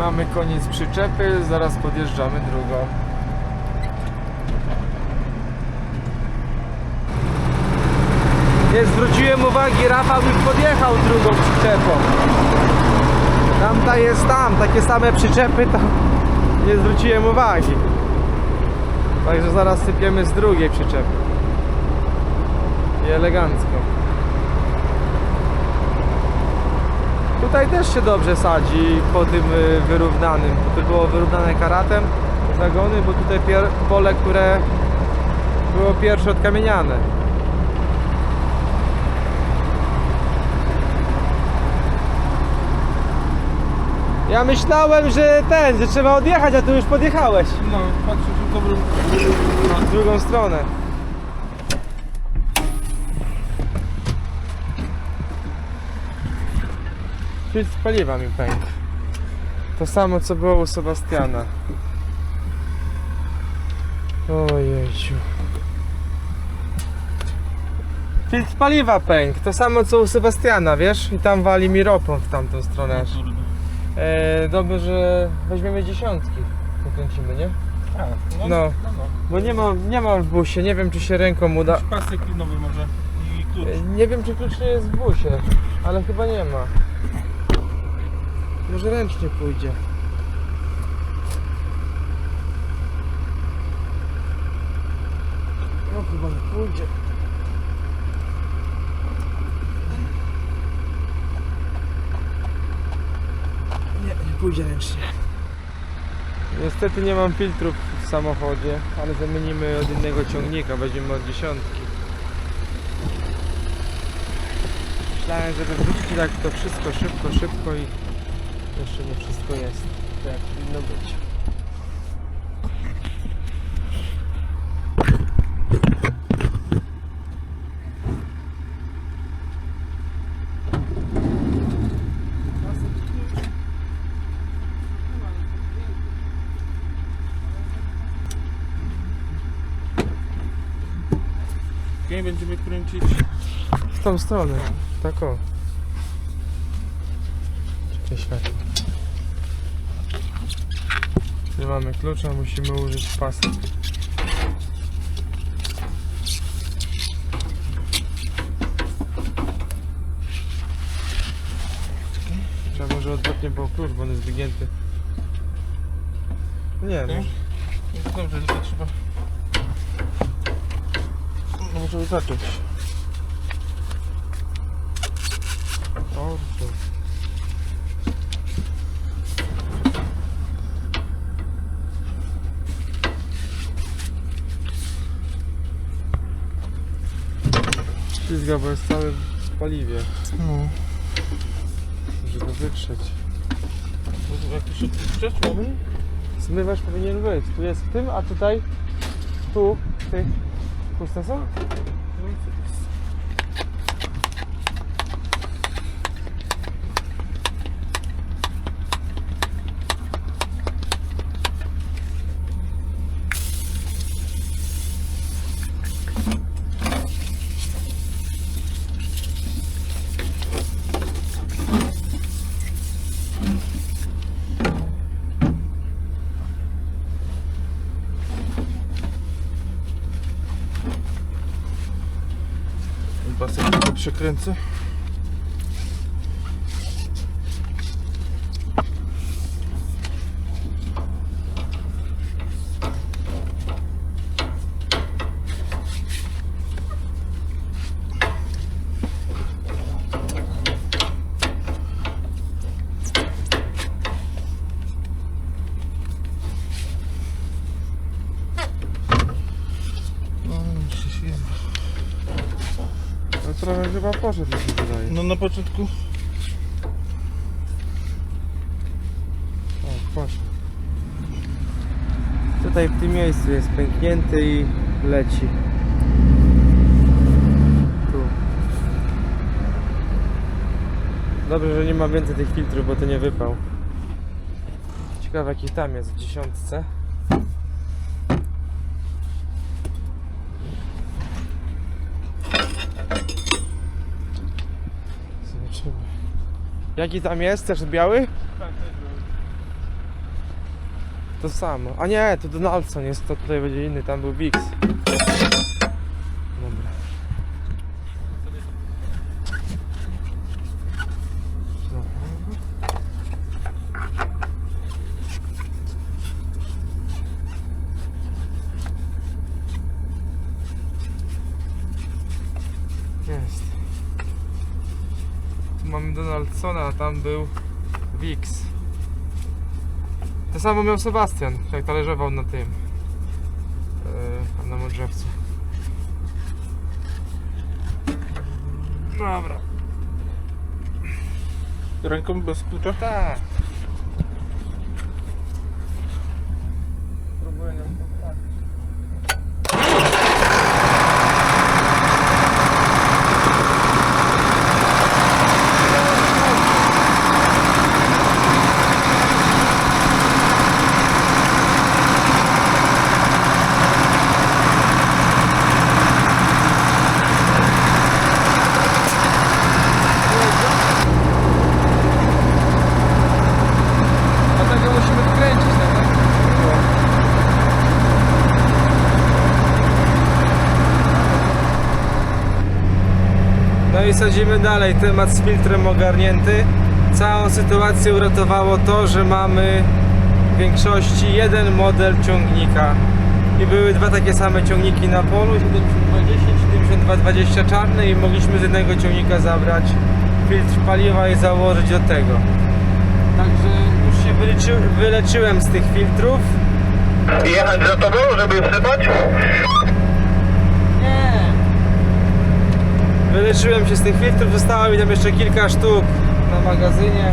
Mamy koniec przyczepy, zaraz podjeżdżamy drugą. Nie zwróciłem uwagi, Rafał już podjechał drugą przyczepą. Tamta jest tam, takie same przyczepy, to nie zwróciłem uwagi. Także zaraz sypiemy z drugiej przyczepy. I elegancko. Tutaj też się dobrze sadzi po tym y, wyrównanym. Tu było wyrównane karatem zagony, bo tutaj pole, które było pierwsze odkamieniane. Ja myślałem, że ten, że trzeba odjechać, a tu już podjechałeś. No, patrzę, że dobrą... W drugą stronę. Filtr paliwa mi pękł. To samo co było u Sebastiana. Ojejciu. Filtr paliwa pękł. To samo co u Sebastiana, wiesz? I tam wali mi ropą w tamtą stronę. aż. E, dobrze, że weźmiemy dziesiątki. Pokręcimy, nie? A, No. no, no. no. Bo nie ma, nie ma w busie, nie wiem czy się ręką uda. Jakiś pasek nowy może i klucz. E, Nie wiem czy klucz nie jest w busie, ale chyba nie ma. Może ręcznie pójdzie. No chyba nie pójdzie. Nie, nie pójdzie ręcznie. Niestety nie mam filtrów w samochodzie, ale zamienimy od innego ciągnika, weźmiemy od dziesiątki. Myślałem, żeby wrócić tak to wszystko szybko, szybko i jeszcze nie wszystko jest tak jak powinno być. Okej, będziemy kręcić. W tą stronę, tak o. Czekaj światło. Nie mamy klucza, musimy użyć pasek. Trzeba może odwrotnie było klucz, bo on jest wygięty. Nie, Okej. może, No to dobrze, tylko trzeba... no może zacząć. O, to. Ślizga, bo jest cały w paliwie, No. żeby go wytrzeć. Jak to się odpuszczasz? Mhm. Zmywacz powinien być. Tu jest w tym, a tutaj, tu, ty. Puste są? No i co to jest? Ten pasek tylko przekręcę. No, muszę się No trochę chyba poszedł, mi się wydaje. No na początku O, poszedł. Tutaj w tym miejscu jest pęknięty i leci. Tu. Dobrze, że nie ma więcej tych filtrów, bo to nie wypał. Ciekawe jaki tam jest w dziesiątce. Jaki tam jest? Tak, też biały? To samo. A nie, to Donaldson jest, to tutaj będzie inny, tam był Biggs. Donaldsona, a tam był Wix. To samo miał Sebastian, jak talerzował na tym. Yy, na Modrzewcu. Dobra. Ręką bez klucza? Tak. Próbuję ją poprawić. Dlatego musimy wkręcić tak? No i sadzimy dalej. Temat z filtrem ogarnięty. Całą sytuację uratowało to, że mamy w większości jeden model ciągnika. I były dwa takie same ciągniki na polu, 7210, 7220 czarny i mogliśmy z jednego ciągnika zabrać filtr paliwa i założyć do tego. Także już się wyleczy, wyleczyłem z tych filtrów. Jechać za tobą, żeby wsypać? Nie. Wyleczyłem się z tych filtrów, zostało mi tam jeszcze kilka sztuk na magazynie.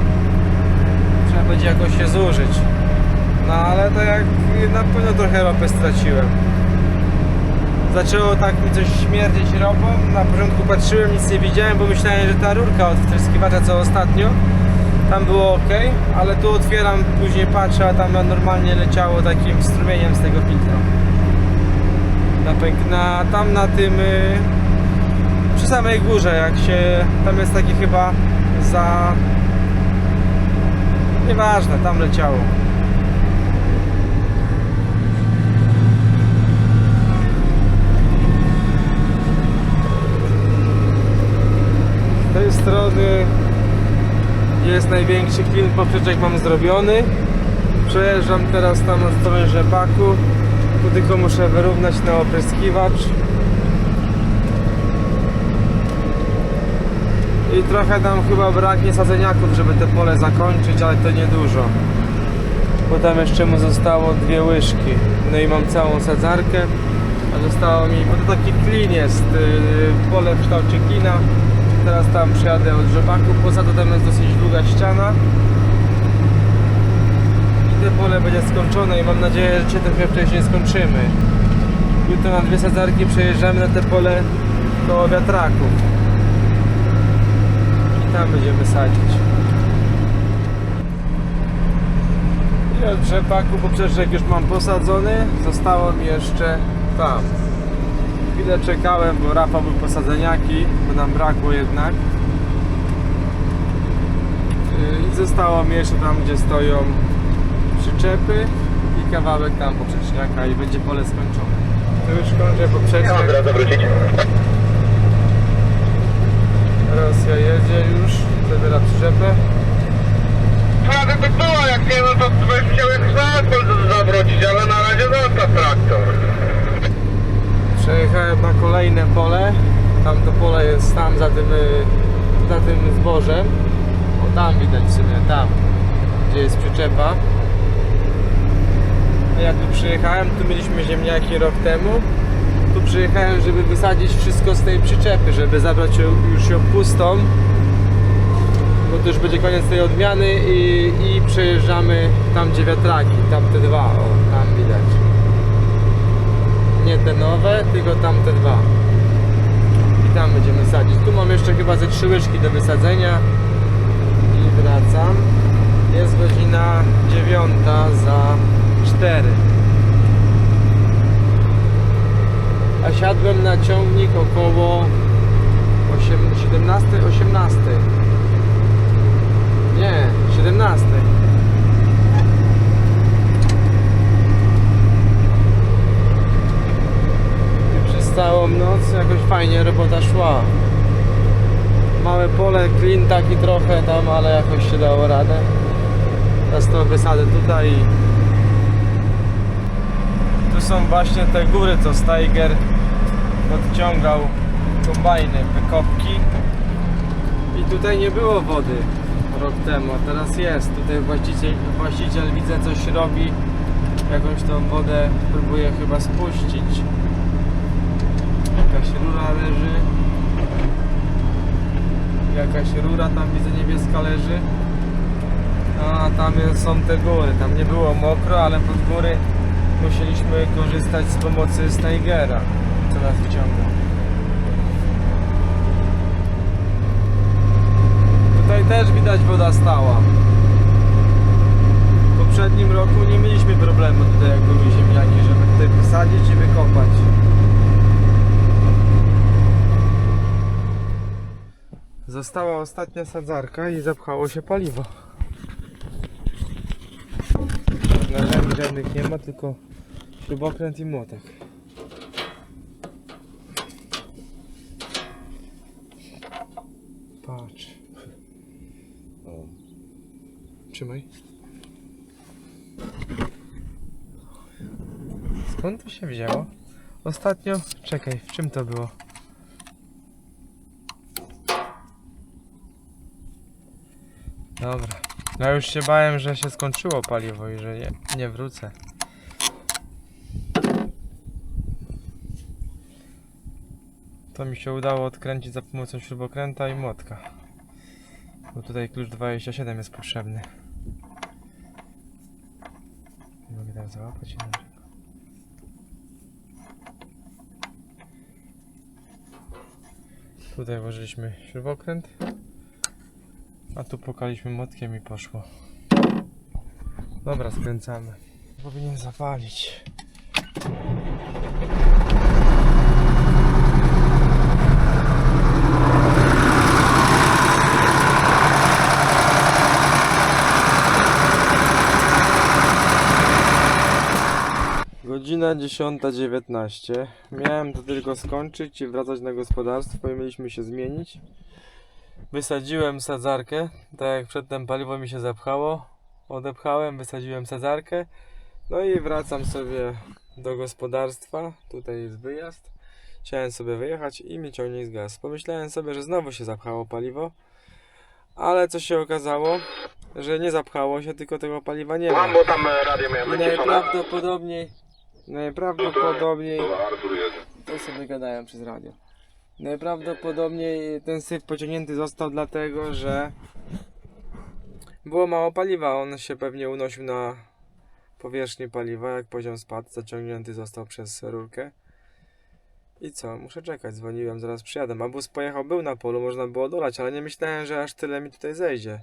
Trzeba będzie jakoś się zużyć. No ale to jak na pewno trochę ropy straciłem. Zaczęło tak mi coś śmierdzieć ropą. Na początku patrzyłem, nic nie widziałem, bo myślałem, że ta rurka od wtryskiwacza co ostatnio tam było ok, ale tu otwieram, później patrzę, a tam normalnie leciało takim strumieniem z tego filtra. Na, na, tam na tym y, przy samej górze, jak się tam jest taki chyba za nieważne, tam leciało. Z tej strony jest największy klin poprzeczek mam zrobiony. Przejeżdżam teraz tam na stronę rzepaku. Tylko muszę wyrównać na opryskiwacz. I trochę tam chyba braknie sadzeniaków, żeby te pole zakończyć, ale to niedużo. Bo tam jeszcze mu zostało dwie łyżki. No i mam całą sadzarkę. A zostało mi, bo to taki klin jest, yy, pole w kształcie klina. Teraz tam przejadę od rzepaku, poza to tam jest dosyć długa ściana. I te pole będzie skończone i mam nadzieję, że cię trochę wcześniej skończymy. Jutro na dwie sadzarki przejeżdżamy na te pole koło wiatraków. I tam będziemy sadzić. I od rzepaku poprzeczek już mam posadzony. Zostało mi jeszcze tam. Chwilę czekałem, bo Rafa był posadzeniaki, bo nam brakło jednak. Yy, I zostało mi jeszcze tam, gdzie stoją przyczepy i kawałek tam poprzeczniaka i będzie pole skończone. To już kończę poprzeczek. Teraz zawrócić. Rosja jedzie już, zabiera przyczepę. Prawie by było, jak nie no to byś chciał jakiś na asfalt zawrócić, ale na razie zostaw traktor. Przejechałem na kolejne pole. Tam to pole jest tam za tym, y, za tym zbożem. O tam widać w sumie, tam gdzie jest przyczepa. A ja tu przyjechałem, tu mieliśmy ziemniaki rok temu. Tu przyjechałem, żeby wysadzić wszystko z tej przyczepy, żeby zabrać już ją pustą. Bo to już będzie koniec tej odmiany i, i przejeżdżamy tam gdzie wiatraki, tam te dwa, o tam widać nie te nowe, tylko tamte dwa. I tam będziemy sadzić. Tu mam jeszcze chyba ze trzy łyżki do wysadzenia. I wracam. Jest godzina dziewiąta za 4. a siadłem na ciągnik około 8, 17, 18 nie, 17 i przez całą noc jakoś fajnie robota szła. Małe pole, klin taki trochę tam, ale jakoś się dało radę. Teraz to wysadzę tutaj. Tu są właśnie te góry co Steiger odciągał kombajny, wykopki. I tutaj nie było wody rok temu, a teraz jest. Tutaj właściciel, właściciel widzę coś robi, jakąś tą wodę próbuje chyba spuścić. Jakaś rura leży. Jakaś rura tam widzę niebieska leży. A tam są te góry. Tam nie było mokro, ale pod góry musieliśmy korzystać z pomocy Steigera, co nas wyciąga. Tutaj też widać woda stała. W poprzednim roku nie mieliśmy problemu tutaj jak były ziemniaki, żeby tutaj posadzić i wykopać. Została ostatnia sadzarka i zapchało się paliwo. Narzędzi żadnych nie ma, tylko śrubokręt i młotek. Trzymaj. Skąd to się wzięło? Ostatnio, czekaj, w czym to było? Dobra. No już się bałem, że się skończyło paliwo i że nie, nie wrócę. To mi się udało odkręcić za pomocą śrubokręta i młotka. Bo tutaj klucz 27 jest potrzebny. Załapać inaczej. Tutaj włożyliśmy śrubokręt. A tu pokaliśmy młotkiem i poszło. Dobra, skręcamy. Powinien zapalić. Godzina 10.19. Miałem to tylko skończyć i wracać na gospodarstwo i mieliśmy się zmienić. Wysadziłem sadzarkę, tak jak przedtem paliwo mi się zapchało. Odepchałem, wysadziłem sadzarkę. No i wracam sobie do gospodarstwa. Tutaj jest wyjazd. Chciałem sobie wyjechać i mi ciągnik zgasł. Pomyślałem sobie, że znowu się zapchało paliwo. Ale co się okazało, że nie zapchało się, tylko tego paliwa nie ma. Mam, bo tam radio miałem I najprawdopodobniej, najprawdopodobniej, to sobie gadałem przez radio. Najprawdopodobniej ten syf pociągnięty został dlatego, że było mało paliwa. On się pewnie unosił na powierzchni paliwa, jak poziom spadł, zaciągnięty został przez rurkę. I co? Muszę czekać, dzwoniłem, zaraz przyjadę. A bus pojechał, był na polu, można było dolać, ale nie myślałem, że aż tyle mi tutaj zejdzie.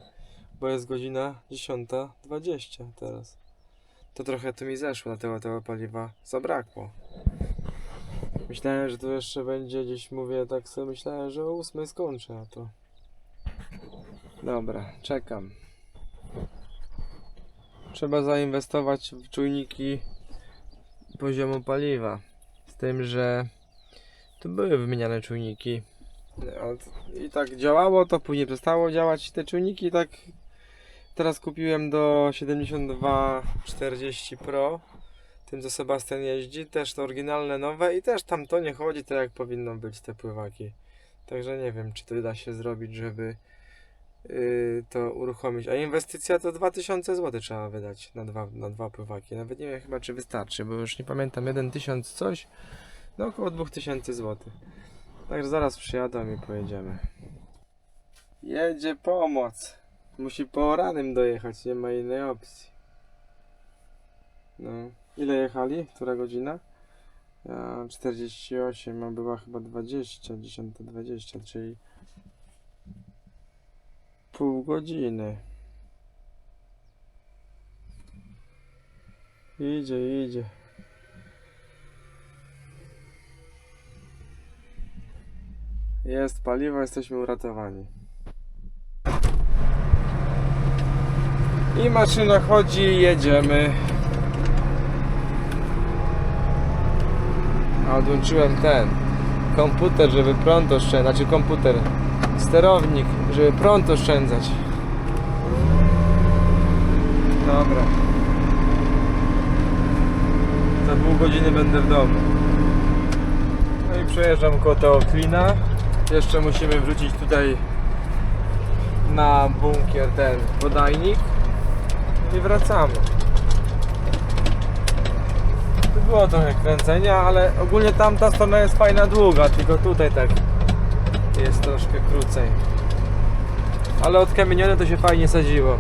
Bo jest godzina 10.20 teraz. To trochę tu mi zeszło, dlatego tego paliwa zabrakło. Myślałem, że to jeszcze będzie gdzieś, mówię tak sobie, myślałem, że o 8 skończę, a to... Dobra, czekam. Trzeba zainwestować w czujniki poziomu paliwa. Z tym, że tu były wymieniane czujniki. I tak działało, to później przestało działać te czujniki, tak teraz kupiłem do 7240 Pro tym co Sebastian jeździ, też to oryginalne nowe i też tam to nie chodzi tak jak powinno być te pływaki. Także nie wiem, czy to da się zrobić, żeby yy, to uruchomić. A inwestycja to 2000 zł trzeba wydać na dwa, na dwa pływaki. Nawet nie wiem chyba czy wystarczy, bo już nie pamiętam, 1000 coś, no około 2000 zł. Także zaraz przyjadą i pojedziemy. Jedzie pomoc. Musi po ranym dojechać, nie ma innej opcji. No. Ile jechali? Która godzina? Ja 48, a była chyba 20, 10.20, czyli pół godziny. Idzie, idzie. Jest paliwo, jesteśmy uratowani. I maszyna chodzi, jedziemy. Odłączyłem ten komputer, żeby prąd oszczędzać, znaczy komputer, sterownik, żeby prąd oszczędzać. Dobra. Za pół godziny będę w domu. No i przejeżdżam koło Teoflina. Jeszcze musimy wrzucić tutaj na bunkier ten podajnik i wracamy. Tu było trochę kręcenia, ale ogólnie tamta strona jest fajna długa, tylko tutaj tak jest troszkę krócej. Ale odkamienione to się fajnie sadziło.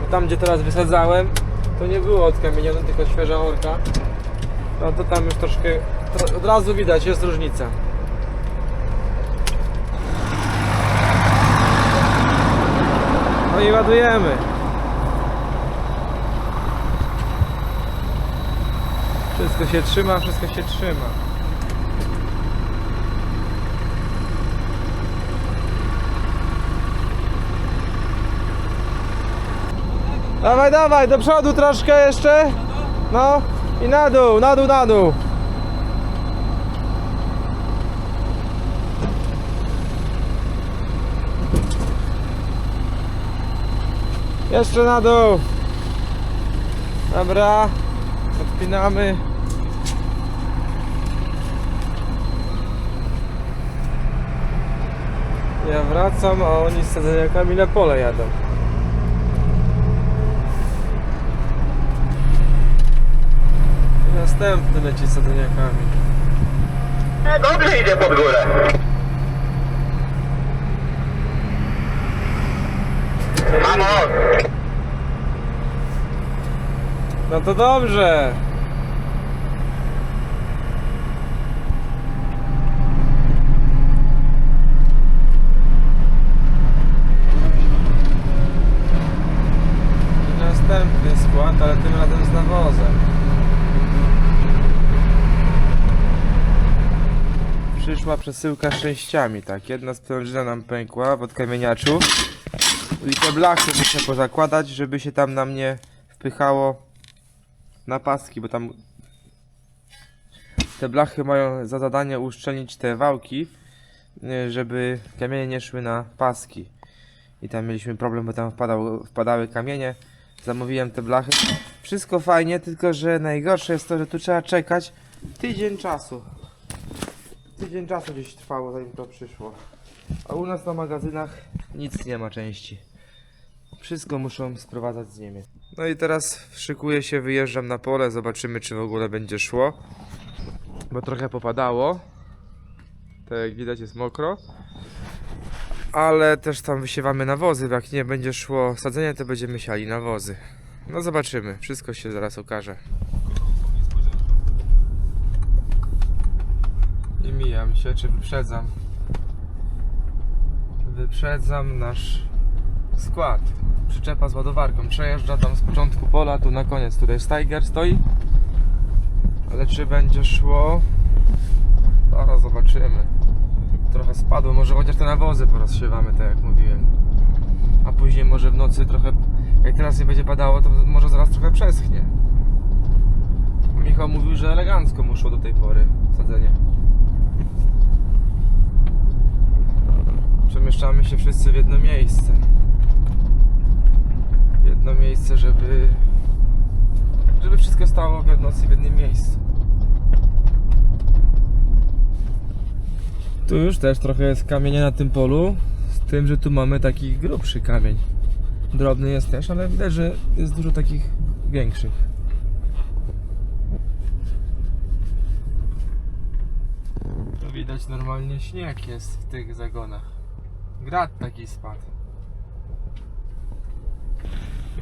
Bo tam gdzie teraz wysadzałem, to nie było odkamienione, tylko świeża orka. No to tam już troszkę, tro, od razu widać, jest różnica. No i ładujemy. Wszystko się trzyma, wszystko się trzyma. Dawaj, dawaj, do przodu troszkę jeszcze. No i na dół, na dół, na dół. Jeszcze na dół. Dobra. Odpinamy. Ja wracam, a oni z sadzeniakami na pole jadą. I następny leci z sadzeniakami. Dobrze idzie pod górę. Mamo, No to dobrze. I Następny skład, ale tym razem z nawozem. Przyszła przesyłka z częściami, tak. Jedna sprężyna nam pękła w odkamieniaczu. I te blachy muszę pozakładać, żeby się tam na mnie wpychało na paski, bo tam te blachy mają za zadanie uszczelnić te wałki, y, żeby kamienie nie szły na paski. I tam mieliśmy problem, bo tam wpadał, wpadały kamienie. Zamówiłem te blachy. Wszystko fajnie, tylko że najgorsze jest to, że tu trzeba czekać tydzień czasu. Tydzień czasu gdzieś trwało, zanim to przyszło. A u nas na magazynach nic nie ma części. Wszystko muszą sprowadzać z Niemiec. No i teraz szykuję się, wyjeżdżam na pole, zobaczymy czy w ogóle będzie szło. Bo trochę popadało. Tak jak widać jest mokro. Ale też tam wysiewamy nawozy, jak nie będzie szło sadzenie, to będziemy siali nawozy. No zobaczymy, wszystko się zaraz okaże. Mijam się, czy wyprzedzam. Wyprzedzam nasz skład. Przyczepa z ładowarką. Przejeżdża tam z początku pola, tu na koniec. Tutaj jest Tiger stoi. Ale czy będzie szło? Zaraz zobaczymy. Trochę spadło, może chociaż te nawozy porozsiewamy, tak jak mówiłem. A później może w nocy trochę, jak teraz nie będzie padało, to może zaraz trochę przeschnie. Michał mówił, że elegancko mu szło do tej pory sadzenie. Przemieszczamy się wszyscy w jedno miejsce w jedno miejsce, żeby żeby wszystko stało w nocy w jednym miejscu. Tu już też trochę jest kamienia na tym polu, z tym, że tu mamy taki grubszy kamień. Drobny jest też, ale widać, że jest dużo takich większych. Tu widać normalnie śnieg jest w tych zagonach. Grat taki spadł.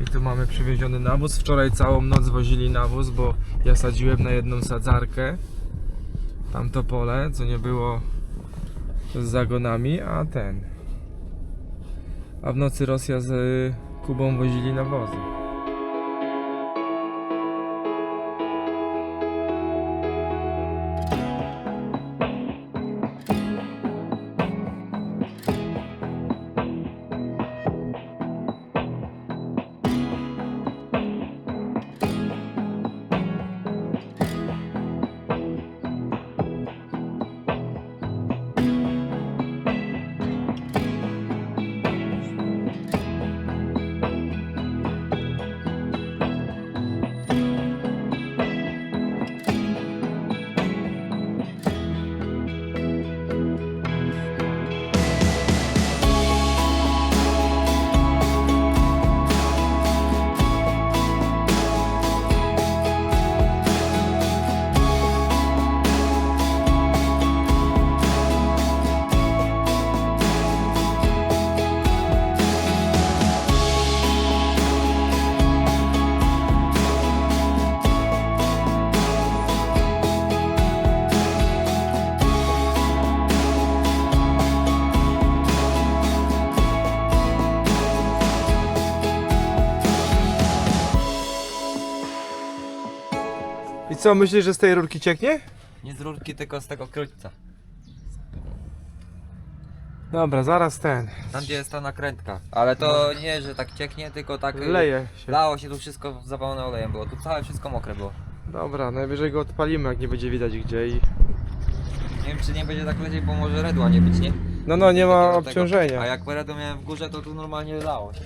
I tu mamy przywieziony nawóz. Wczoraj całą noc wozili nawóz, bo ja sadziłem na jedną sadzarkę. Tamto pole, co nie było z zagonami, a ten. A w nocy Rosja z Kubą wozili nawozy. Co, myślisz, że z tej rurki cieknie? Nie z rurki, tylko z tego krótca. Dobra, zaraz ten. Tam gdzie jest ta nakrętka. Ale to nie, że tak cieknie, tylko tak... y, Leje się. Lało się tu wszystko zawalone olejem było. Tu całe wszystko mokre było. Dobra, najwyżej go odpalimy, jak nie będzie widać gdzie i... Nie wiem czy nie będzie tak lecieć, bo może redła nie być, nie? No, no, nie ma Takiego tego. obciążenia. A jak redło miałem w górze, to tu normalnie lało się.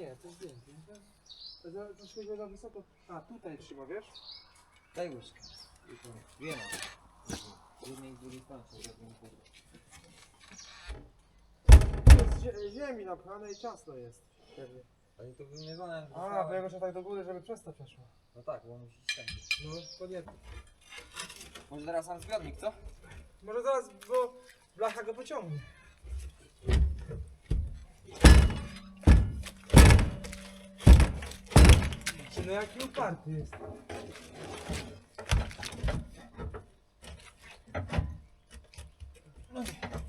Nie, to zdjęcie. Troszkę go za wysoko. A, tutaj trzyma, wiesz? Daj łyżkę. Z jednej i z drugiej strony. Jest ziemi napchane i ciasno jest. Pewnie. Ale to wymierzone. A, bo ja go trzeba tak do góry, żeby przez to przeszło. No tak, bo musi ściągnąć. No, podjęty. Może teraz sam zbiornik, co? Może zaraz, bo blacha go pociągnie. No jaki uparty jest. Czekaj,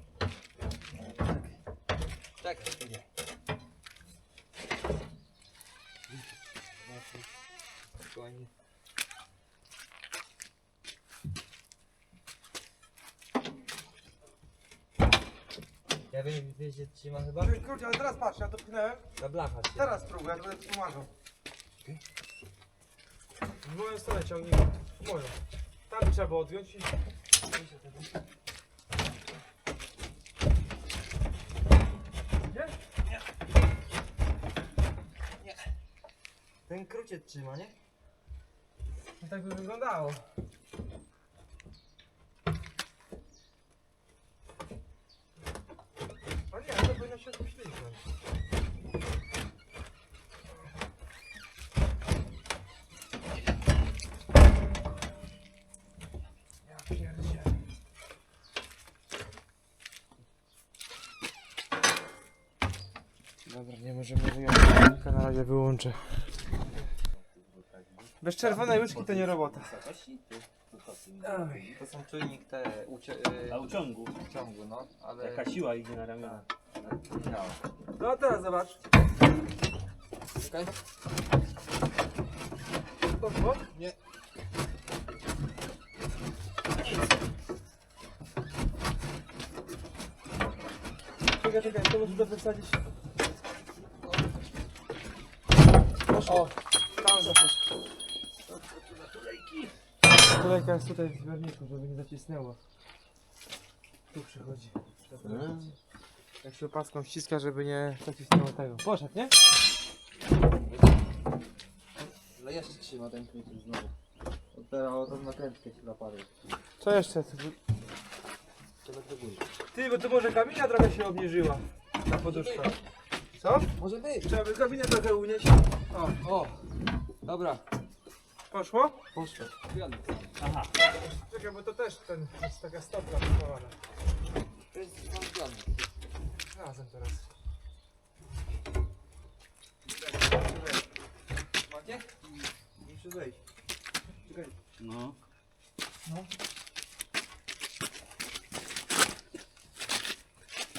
Spokojnie. Ja wiem, wiecie, trzyma chyba? Kurczę, ale teraz patrz, ja to pchnąłem. Na blacha się. Teraz spróbuję, ja to będę pomagał. W moją stronę ciągnij. W moją. Tam trzeba było odjąć i... Ten kruciec trzyma, nie? Tak by wyglądało. A nie, to powinno się poślizgnąć. Ja pierdzielę. Dobra, nie możemy wyjąć. Na razie wyłączę. Bez czerwonej łyżki to nie robota. To są czujnik te ucie, y, A uciągu. ciągu, no, ale... Jaka siła idzie na ramiona. działa. No teraz zobacz. Czekaj. Poszło? Nie. Czekaj, czekaj, to muszę to wysadzić. Poszło. Tam zaproszę. Kolejka jest tutaj w zbiorniku, żeby nie zacisnęło. Tu przychodzi. Jak się opaską ściska, żeby nie zacisnęło tego. Poszedł, nie? Ale jeszcze trzyma ten kruciec znowu. Otwierał tą nakrętkę się zapadł. Co jeszcze? Ty, bo to może kabina trochę się obniżyła. Na poduszkach. Co? Może być. Trzeba by kabinę trochę unieść. O, O! Dobra, poszło? poszło. Aha. Czekaj, bo to też ten, jest taka stopka przywołana. To jest zbiornik. Razem teraz. Macie? Muszę zejść. No.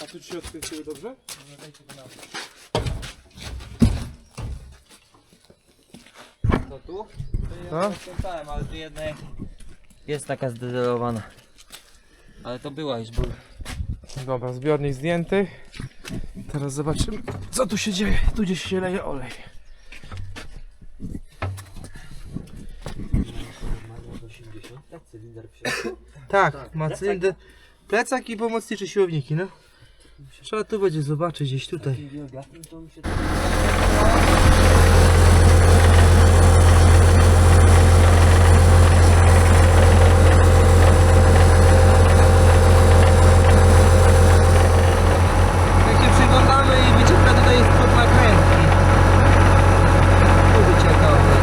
A tu ci odkręciły dobrze? To tu? No. To ja skręcałem, ale tu jedna jest taka zdezelowana. Ale to była już, bo Dobra, zbiornik zdjęty. Teraz zobaczymy, co tu się dzieje. Tu gdzieś się leje olej. Tak, ma cylinder, plecak i pomocnicze siłowniki, no. Trzeba tu będzie zobaczyć gdzieś tutaj. Jak się przyglądamy i wycieka tutaj jest spod nakrętki. Tu wycieka olej.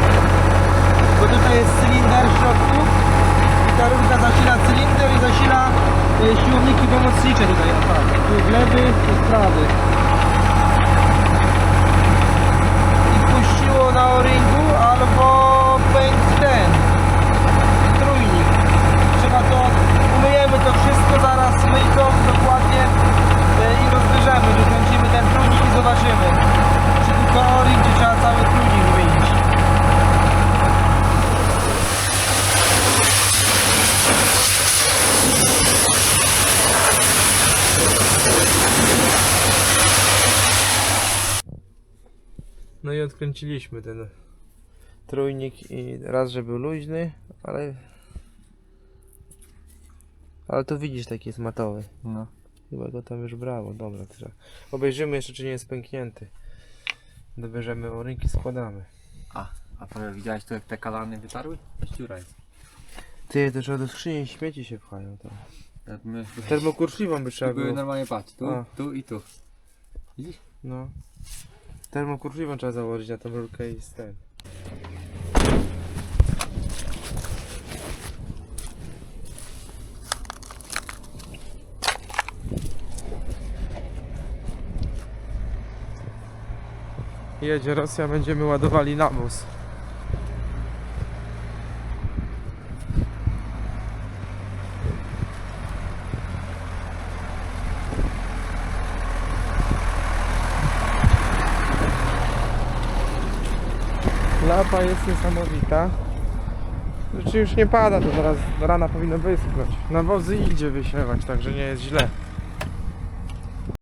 Bo tutaj jest cylinder w środku i ta rurka zasila cylinder i zasila e, siłowniki pomocnicze tutaj. O tak. Tu w lewy, tu w prawy. I odkręciliśmy ten trójnik i raz, że był luźny, ale... Ale to widzisz, taki jest matowy. No. Chyba go tam już brało. Dobra, trzeba. Obejrzymy jeszcze, czy nie jest pęknięty. Dobierzemy o rynki, składamy. A, a prawie widziałeś to jak te kalany wytarły? Ściura jest. Ty, to trzeba do skrzyni śmieci się pchają tam. Jak my Termokurczliwą by trzeba były było. normalnie patrz, tu, A. tu i tu. Widzisz? No. Termokurczliwą trzeba założyć na tą rurkę i ten. Jedzie Rosja, będziemy ładowali nawóz. Lapa jest niesamowita. Znaczy już nie pada, to zaraz rana powinno wyschnąć. Nawozy idzie wysiewać, także nie jest źle.